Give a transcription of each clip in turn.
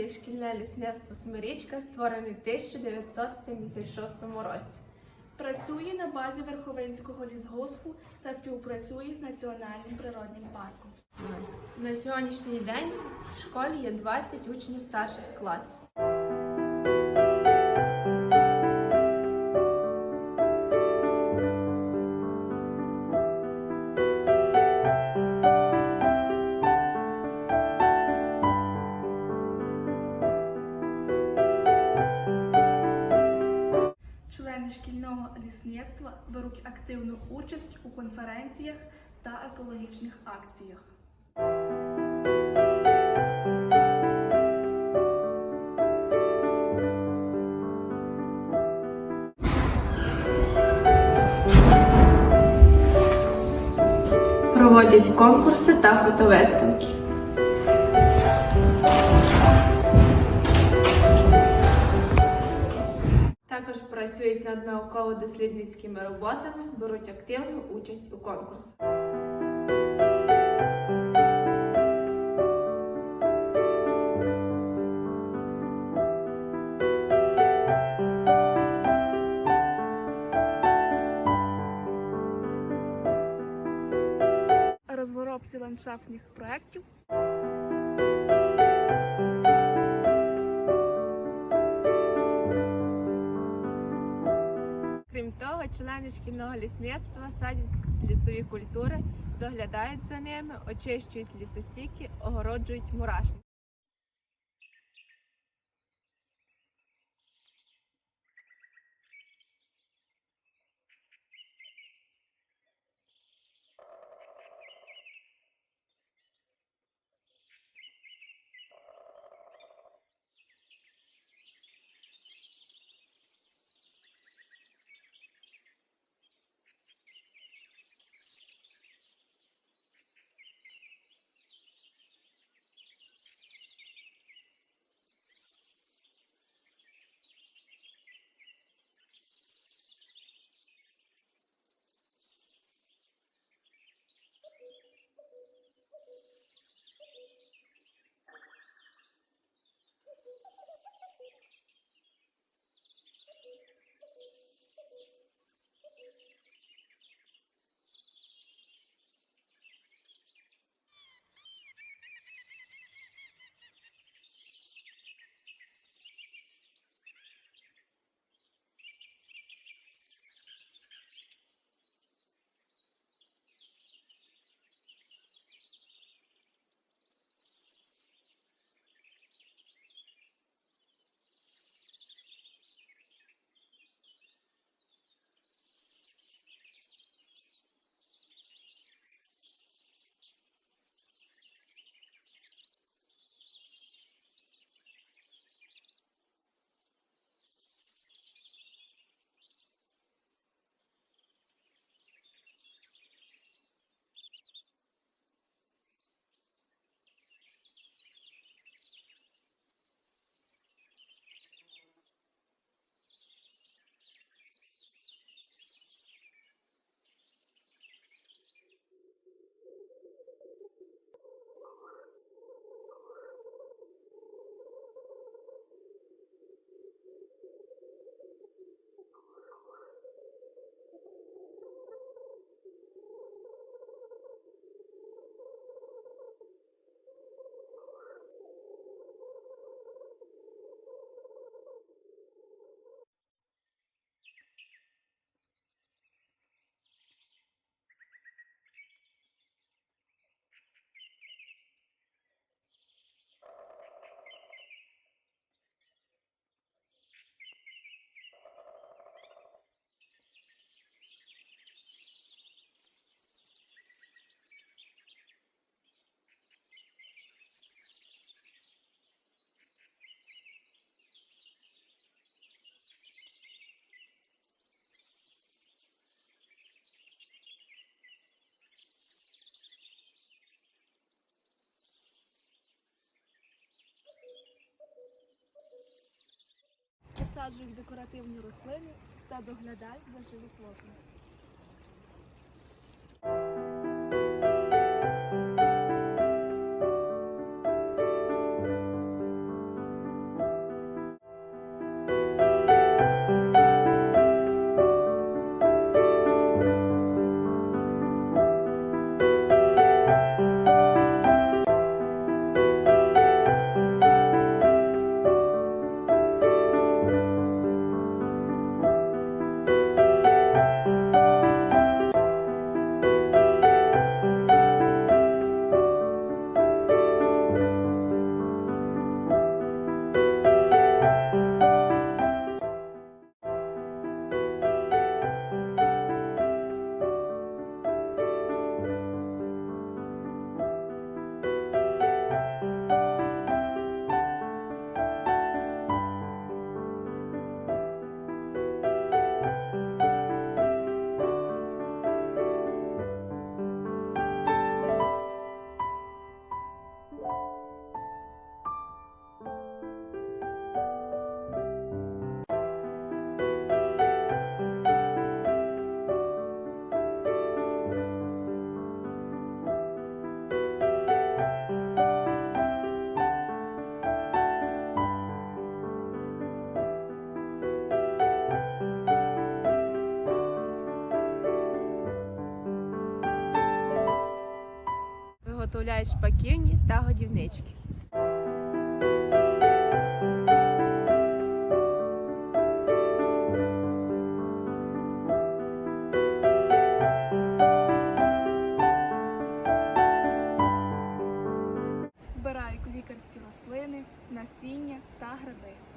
працює шкільне лісництво Смирічка, створене в 1976 році. Працює на базі Верховинського лісгоспу та співпрацює з Національним природним парком. На сьогоднішній день в школі є 20 учнів старших класів. Лісництва беруть активну участь у конференціях та екологічних акціях. Проводять конкурси та фотовиставки. Працюють над науково-дослідницькими роботами, беруть активну участь у конкурсах. Розворобці ландшафтних проєктів Крім того, члени шкільного лісництва садять лісові культури, доглядають за ними, очищують лісосіки, огороджують мурашник. Висаджують декоративні рослини та доглядають за живоплодом. Виготовляють шпаківні та годівнички. Збирають лікарські рослини, насіння та гриби.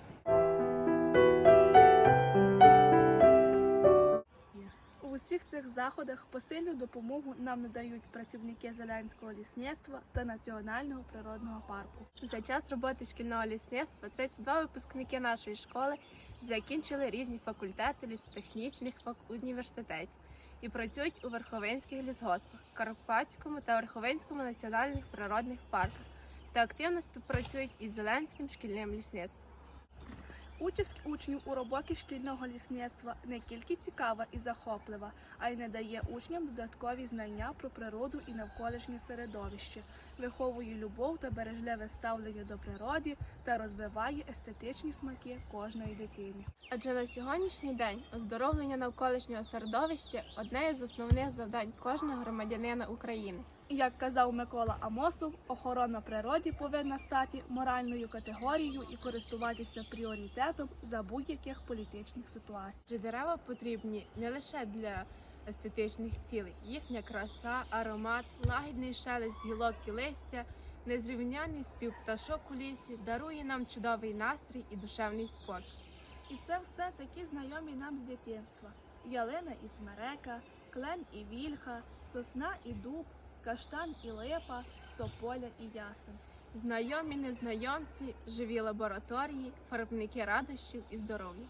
Цих заходах посильну допомогу нам надають працівники Зеленського лісництва та Національного природного парку. За час роботи шкільного лісництва 32 випускники нашої школи закінчили різні факультети лісотехнічних університетів і працюють у Верховинських лісгоспах, Карпатському та Верховинському національних природних парках та активно співпрацюють із Зеленським шкільним лісництвом. Участь учнів у роботі шкільного лісництва не тільки цікава і захоплива, а й надає учням додаткові знання про природу і навколишнє середовище, виховує любов та бережливе ставлення до природи та розвиває естетичні смаки кожної дитини. Адже на сьогоднішній день оздоровлення навколишнього середовища одне із основних завдань кожного громадянина України. І як казав Микола Амосов, охорона природи повинна стати моральною категорією і користуватися пріоритетом за будь-яких політичних ситуацій. Дерева потрібні не лише для естетичних цілей. Їхня краса, аромат, лагідний шелест гілок і листя, незрівняний спів пташок у лісі дарує нам чудовий настрій і душевний спокій. І це все такі знайомі нам з дитинства: ялина і смерека, клен і вільха, сосна і дуб, каштан і липа, тополя і ясен. Знайомі незнайомці, живі лабораторії, фарбники радощів і здоров'я.